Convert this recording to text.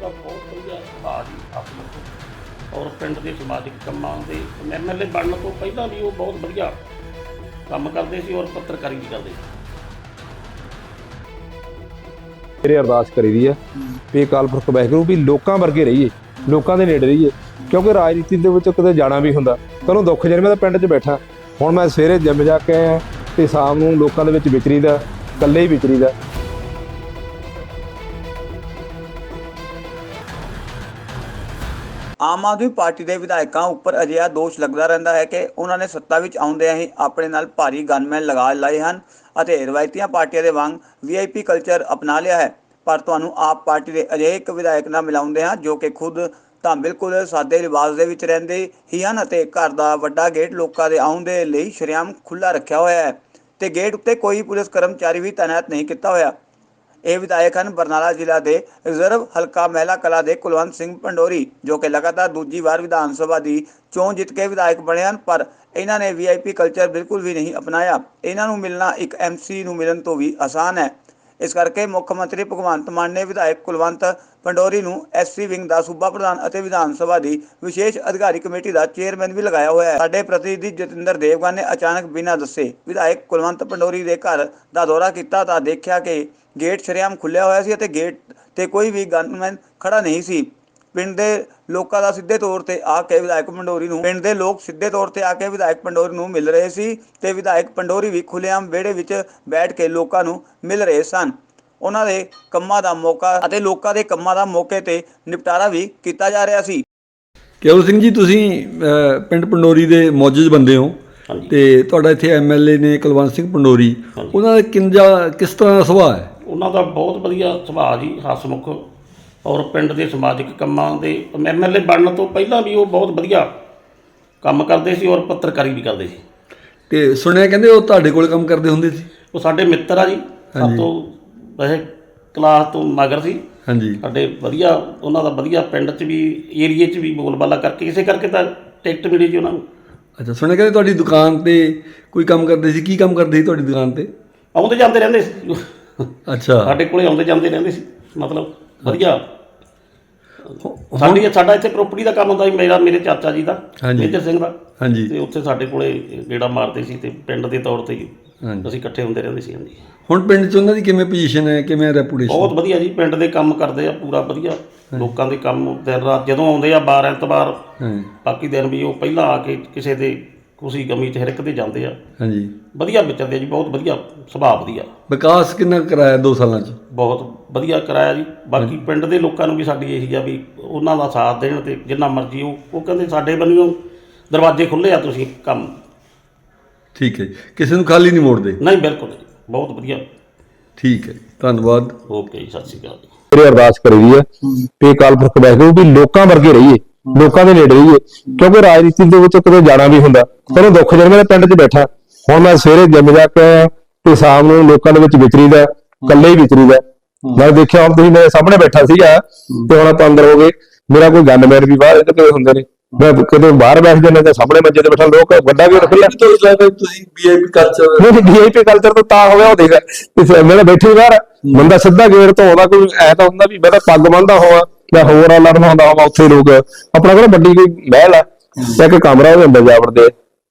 ਦਾ ਬਹੁਤ ਵਧੀਆ ਸੁਭਾਅ ਜੀ ਔਰ ਪਿੰਡ ਦੇ ਸਮਾਜਿਕ ਕੰਮਾਂ ਦੇ ਐਮਐਲਏ ਬਣਨ ਤੋਂ ਪਹਿਲਾਂ ਵੀ ਉਹ ਬਹੁਤ ਵਧੀਆ ਕੰਮ ਕਰਦੇ ਸੀ ਔਰ ਪੱਤਰਕਾਰੀ ਵੀ ਕਰਦੇ ਸੀ। ਮੇਰੇ ਅਰਦਾਸ ਕਰੀਦੀ ਹੈ ਵੀ ਅਕਾਲ ਪੁਰਖ ਵਾਹਿਗੁਰੂ ਵੀ ਲੋਕਾਂ ਵਰਗੇ ਰਹੀਏ, ਲੋਕਾਂ ਦੇ ਨੇੜੇ ਰਹੀਏ, ਕਿਉਂਕਿ ਰਾਜਨੀਤੀ ਦੇ ਵਿੱਚ ਕਦੇ ਜਾਣਾ ਵੀ ਹੁੰਦਾ, ਤੈਨੂੰ ਦੁੱਖ ਜਨ ਮੈਂ ਤਾਂ ਪਿੰਡ 'ਚ ਬੈਠਾ। ਹੁਣ ਮੈਂ ਸਵੇਰੇ ਜਿੰਮ ਜਾ ਕੇ ਆਇਆ ਤੇ ਸ਼ਾਮ ਨੂੰ ਲੋਕਾਂ ਦੇ ਵਿੱਚ ਵਿਚਰੀਦਾ, ਇਕੱਲੇ ਹੀ ਵਿਚਰੀਦਾ। ਆਮ ਆਦਮੀ ਪਾਰਟੀ ਦੇ ਵਿਧਾਇਕਾਂ ਉੱਪਰ ਅਜਿਹਾ ਦੋਸ਼ ਲੱਗਦਾ ਰਹਿੰਦਾ ਹੈ ਕਿ ਉਹਨਾਂ ਨੇ ਸੱਤਾ ਵਿੱਚ ਆਉਂਦਿਆਂ ਹੀ ਆਪਣੇ ਨਾਲ ਭਾਰੀ ਗਨਮੈਨ ਲਗਾ ਲਏ ਹਨ ਅਤੇ ਰਵਾਇਤੀਆਂ ਪਾਰਟੀਆਂ ਦੇ ਵਾਂਗ ਵੀਆਈਪੀ ਕਲਚਰ ਅਪਣਾ ਲਿਆ ਹੈ। ਪਰ ਤੁਹਾਨੂੰ ਆਪ ਪਾਰਟੀ ਦੇ ਅਜਿਹੇ ਇੱਕ ਵਿਧਾਇਕ ਨਾਲ ਮਿਲਾਉਂਦੇ ਹਾਂ ਜੋ ਕਿ ਖੁਦ ਤਾਂ ਬਿਲਕੁਲ ਸਾਦੇ ਰਿਵਾਜ ਦੇ ਵਿੱਚ ਰਹਿੰਦੇ ਹੀ ਹਨ ਅਤੇ ਘਰ ਦਾ ਵੱਡਾ ਗੇਟ ਲੋਕਾਂ ਦੇ ਆਉਣ ਦੇ ਲਈ ਸ਼ਰੇਆਮ ਖੁੱਲਾ ਰੱਖਿਆ ਹੋਇਆ ਹੈ ਤੇ ਗੇਟ ਉੱਤੇ ਕੋਈ ਪੁਲਿਸ ਕਰਮਚਾਰੀ ਵੀ ਤਾਇਨਾਤ ਨਹੀਂ ਕੀਤਾ ਹੋਇਆ। ਇਹ ਵਿਧਾਇਕ ਹਨ ਬਰਨਾਲਾ ਜ਼ਿਲ੍ਹਾ ਦੇ ਰਿਜ਼ਰਵ ਹਲਕਾ ਮਹਿਲਾ ਕਲਾ ਦੇ ਕੁਲਵੰਤ ਸਿੰਘ ਪੰਡੋਰੀ, ਜੋ ਕਿ ਲਗਾਤਾਰ ਦੂਜੀ ਵਾਰ ਵਿਧਾਨ ਸਭਾ ਦੀ ਚੋਣ ਜਿੱਤ ਕੇ ਵਿਧਾਇਕ ਬਣੇ ਹਨ, ਪਰ ਇਹਨਾਂ ਨੇ ਵੀਆਈਪੀ ਕਲਚਰ ਬਿਲਕੁਲ ਵੀ ਨਹੀਂ ਅਪਣਾਇਆ। ਇਹਨਾਂ ਨੂੰ ਮਿਲਣਾ ਇੱਕ ਐਮਸੀ ਨੂੰ ਮਿਲਣ ਤੋਂ ਵੀ ਆਸਾਨ ਹੈ। ਇਸ ਕਰਕੇ ਮੁੱਖ ਮੰਤਰੀ ਭਗਵੰਤ ਮਾਨ ਨੇ ਵਿਧਾਇਕ ਕੁਲਵੰਤ ਪੰਡੋਰੀ ਨੂੰ ਐਸਸੀ ਵਿੰਗ ਦਾ ਸੂਬਾ ਪ੍ਰਧਾਨ ਅਤੇ ਵਿਧਾਨ ਸਭਾ ਦੀ ਵਿਸ਼ੇਸ਼ ਅਧਿਕਾਰੀ ਕਮੇਟੀ ਦਾ ਚੇਅਰਮੈਨ ਵੀ ਲਗਾਇਆ ਹੋਇਆ ਹੈ। ਸਾਡੇ ਪ੍ਰਤੀਨਿਧੀ ਜਤਿੰਦਰ ਦੇਵਗਨ ਨੇ ਅਚਾਨਕ ਬਿਨਾਂ ਦੱਸੇ ਵਿਧਾਇਕ ਕੁਲਵੰਤ ਪੰਡੋਰੀ ਦੇ ਘਰ ਦਾ ਦੌਰਾ ਕੀਤਾ ਤਾਂ ਦੇਖਿਆ ਕਿ ਗੇਟ ਸ਼ਰੇਆਮ ਖੁੱਲਿਆ ਹੋਇਆ ਸੀ ਅਤੇ ਗੇਟ ਤੇ ਕੋਈ ਵੀ ਗਨਮੈਨ ਖੜਾ ਨਹੀਂ ਸੀ। ਪਿੰਡ ਦੇ ਲੋਕਾਂ ਦਾ ਸਿੱਧੇ ਤੌਰ ਤੇ ਆ ਕੇ ਵਿਧਾਇਕ ਪੰਡੋਰੀ ਨੂੰ ਪਿੰਡ ਦੇ ਲੋਕ ਸਿੱਧੇ ਤੌਰ ਤੇ ਆ ਕੇ ਵਿਧਾਇਕ ਪੰਡੋਰੀ ਨੂੰ ਮਿਲ ਰਹੇ ਸੀ ਤੇ ਵਿਧਾਇਕ ਪੰਡੋਰੀ ਵੀ ਖੁੱਲ੍ਹੇਆਮ ਵਿਹੜੇ ਵਿੱਚ ਬੈਠ ਕੇ ਲੋਕਾਂ ਨੂੰ ਮਿਲ ਰਹੇ ਸਨ ਉਹਨਾਂ ਦੇ ਕੰਮਾਂ ਦਾ ਮੌਕਾ ਅਤੇ ਲੋਕਾਂ ਦੇ ਕੰਮਾਂ ਦਾ ਮੌਕੇ ਤੇ ਨਿਪਟਾਰਾ ਵੀ ਕੀਤਾ ਜਾ ਰਿਹਾ ਸੀ ਕੇਵਲ ਸਿੰਘ ਜੀ ਤੁਸੀਂ ਪਿੰਡ ਪੰਡੋਰੀ ਦੇ ਮੌਜੂਦ ਬੰਦੇ ਹੋ। ਤੇ ਤੁਹਾਡਾ ਇੱਥੇ ਐਮਐਲਏ ਨੇ ਕੁਲਵੰਤ ਸਿੰਘ ਪੰਡੋਰੀ। ਉਹਨਾਂ ਦਾ ਕਿੰਜਾ ਕਿਸ ਤਰ੍ਹਾਂ ਦਾ ਸੁਭਾਅ ਹੈ ਉਹਨਾਂ ਦਾ ਬਹੁਤ ਵਧੀਆ ਸੁਭਾਅ ਜੀ ਹਸਮੁਖ ਔਰ ਪਿੰਡ ਦੇ ਸਮਾਜਿਕ ਕੰਮਾਂ ਦੇ ਐਮਐਲਏ ਬਣਨ ਤੋਂ ਪਹਿਲਾਂ ਵੀ ਉਹ ਬਹੁਤ ਵਧੀਆ ਕੰਮ ਕਰਦੇ ਸੀ ਔਰ ਪੱਤਰਕਾਰੀ ਵੀ ਕਰਦੇ ਸੀ। ਤੇ ਸੁਣਿਆ ਕਹਿੰਦੇ ਉਹ ਤੁਹਾਡੇ ਕੋਲ ਕੰਮ ਕਰਦੇ ਹੁੰਦੇ ਸੀ? ਉਹ ਸਾਡੇ ਮਿੱਤਰ ਆ ਜੀ ਸਭ ਤੋਂ ਵੈਸੇ ਕਲਾਸ ਤੋਂ ਮਗਰ ਸੀ। ਹਾਂਜੀ। ਸਾਡੇ ਵਧੀਆ ਉਹਨਾਂ ਦਾ ਵਧੀਆ ਪਿੰਡ 'ਚ ਵੀ ਏਰੀਏ 'ਚ ਵੀ ਬੋਲਬਾਲਾ ਕਰਕੇ ਇਸੇ ਕਰਕੇ ਤਾਂ ਟਿਕਟ ਮਿਲੀ ਜੀ ਉਹਨਾਂ ਨੂੰ। ਅੱਛਾ ਸੁਣਿਆ ਕਹਿੰਦੇ ਤੁਹਾਡੀ ਦੁਕਾਨ ਤੇ ਕੋਈ ਕੰਮ ਕਰਦੇ ਸੀ? ਕੀ ਕੰਮ ਕਰਦੇ ਸੀ ਤੁਹਾਡੀ ਦੁਕਾਨ ਤੇ? ਆਉਂਦੇ ਜਾਂਦੇ ਰਹਿੰਦੇ ਸੀ। ਅੱਛਾ। ਸਾਡੇ ਕੋਲੇ ਆਉਂਦੇ ਜਾਂਦੇ ਰਹਿੰਦੇ ਸੀ ਮਤਲਬ ਵਧੀਆ। ਸਾਡੀ ਸਾਡਾ ਇੱਥੇ ਪ੍ਰੋਪਰਟੀ ਦਾ ਕੰਮ ਹੁੰਦਾ ਸੀ ਮੇਰਾ ਮੇਰੇ ਚਾਚਾ ਜੀ ਦਾ। ਮੇਜਰ ਸਿੰਘ ਦਾ। ਹਾਂਜੀ। ਤੇ ਉੱਥੇ ਸਾਡੇ ਕੋਲੇ ਗੇੜਾ ਮਾਰਦੇ ਸੀ ਤੇ ਪਿੰਡ ਦੇ ਤੌਰ ਤੇ ਹੀ ਅਸੀਂ ਇਕੱਠੇ ਹੁੰਦੇ ਰਹਿੰਦੇ ਸੀ ਹਾਂਜੀ। ਹੁਣ ਪਿੰਡ 'ਚ ਉਹਨਾਂ ਦੀ ਕਿਵੇਂ ਪੋਜੀਸ਼ਨ ਹੈ ਕਿਵੇਂ ਰੈਪੂਟੇਸ਼ਨ ਬਹੁਤ ਵਧੀਆ ਜੀ ਪਿੰਡ ਦੇ ਕੰਮ ਕਰਦੇ ਆ ਪੂਰਾ ਵਧੀਆ। ਲੋਕਾਂ ਦੇ ਕੰਮ ਦਿਨ ਰਾਤ ਜਦੋਂ ਆਉਂਦੇ ਆ ਬਾਰ ਐਤਵਾਰ ਬਾਕੀ ਦਿਨ ਵੀ ਉਹ ਪਹਿਲਾਂ ਆ ਕੇ ਕਿਸੇ ਦੇ ਖੁਸ਼ੀ ਗਮੀ 'ਚ ਹਰ ਇੱਕ ਦੇ ਜਾਂਦੇ ਆ। ਹਾਂਜੀ। ਵਧੀਆ ਵਿਚਰਦੇ ਆ ਜੀ ਬਹੁਤ ਵਧੀਆ ਸੁਭਾਅ ਵਧੀਆ। ਵਿਕਾਸ ਕਿੰਨਾ ਕਰਾਇਆ 2 ਸਾਲਾਂ 'ਚ? ਬਹੁਤ ਵਧੀਆ ਕਰਾਇਆ ਜੀ। ਬਾਕੀ ਪਿੰਡ ਦੇ ਲੋਕਾਂ ਨੂੰ ਵੀ ਸਾਡੀ ਇਹੀ ਆ ਵੀ ਉਹਨਾਂ ਦਾ ਸਾਥ ਦੇਣ ਤੇ ਜਿੰਨਾ ਮਰਜ਼ੀ ਉਹ ਉਹ ਕਹਿੰਦੇ ਸਾਡੇ ਬੰਨਿਓ ਦਰਵਾਜ਼ੇ ਖੁੱਲੇ ਆ ਤੁਸੀਂ ਕੰਮ। ਠੀਕ ਹੈ ਜੀ। ਕਿਸੇ ਨੂੰ ਖਾਲੀ ਨਹੀਂ ਮੋੜਦੇ? ਨਹੀਂ ਬਿਲਕੁਲ ਨਹੀਂ, ਬਹੁਤ ਵਧੀਆ। ਠੀਕ ਹੈ ਜੀ, ਧੰਨਵਾਦ। ਓਕੇ ਜੀ ਸਤਿ ਸ਼੍ਰੀ ਅਕਾਲ ਜੀ। ਮੇਰੇ ਅਰਦਾਸ ਕਰੀਦੀ ਹੈ। ਵੀ ਅਕਾਲ ਪੁਰਖ ਵਾਹਿਗੁਰੂ ਵੀ ਲੋਕਾਂ ਵਰਗੇ ਰਹੀਏ। ਲੋਕਾਂ ਦੇ ਨੇੜੇ ਰਹੀਏ ਕਿਉਂਕਿ ਰਾਜਨੀਤੀ ਦੇ ਵਿੱਚ ਕਿਤੇ ਜਾਣਾ ਵੀ ਹੁੰਦਾ। ਤੁਹਾਨੂੰ ਦੁੱਖ ਜਨ ਮੈਂ ਤਾਂ ਪਿੰਡ 'ਚ ਬੈਠਾ। ਹੁਣ ਮੈਂ ਸਵੇਰੇ ਜਿੰਮ ਜਾ ਕੇ ਆਇਆ ਤੇ ਸ਼ਾਮ ਨੂੰ ਲੋਕਾਂ ਦੇ ਵਿੱਚ ਵਿਚਰੀਦਾ ਇਕੱਲੇ ਹੀ ਵਿਚਰੀਦਾ। ਮੈਂ ਦੇਖਿਆ ਹੁਣ ਤੁਸੀਂ ਮੇਰੇ ਸਾਹਮਣੇ ਬੈਠਾ ਸੀਗਾ ਤੇ ਹੁਣ ਆਪਾਂ ਅੰਦਰ ਹੋ ਗਏ। ਮੇਰਾ ਕੋਈ ਗਨਮੈਨ ਵੀ ਬਾਹਰ ਇੱਧਰ ਕਿਤੇ ਹੁੰਦੇ ਨੇ। ਮੈਂ ਕਿਤੇ ਬਾਹਰ ਬੈਠ ਜਾਂਦੇ ਤਾਂ ਸਾਹਮਣੇ ਮੰਜੇ ਤੇ ਬੈਠਾ ਲੋਕ ਵੱਡਾ ਗੇਟ ਖੁੱਲ੍ਹਾ। ਤੁਸੀਂ ਵੀਆਈਪੀ ਕਲਚਰ ਨਹੀਂ ਵੀਆਈਪੀ ਕਲਚਰ ਤੋਂ ਤਾਂ ਹੋ ਗਿਆ ਉਹ ਦੇਖ ਇਸ ਮੇਰੇ ਬੈਠੇ ਬਾਹਰ। ਬੰਦਾ ਸਿੱਧਾ ਗੇਟ ਤੋਂ ਆਉਂਦਾ ਕੋਈ ਐ ਤਾਂ ਹੁੰਦਾ ਵੀ ਮੈਂ ਤਾਂ ਪੱਗ ਬੰਨਦਾ ਹੋਵਾਂ। ਜਾਂ ਹੋਰ ਆ, ਲੜਨਾ ਹੁੰਦਾ ਹੋਵਾਂ ਉੱਥੇ ਲੋਕ ਆਪਣਾ ਕੋਲ ਵੱਡੀ ਕੋਈ ਮਹਿਲ ਆ, ਜਾਂ ਇੱਕ ਕਮਰਾ ਉਹਦੇ ਅੰਦਰ ਜਾ ਵੜਦੇ ਆ।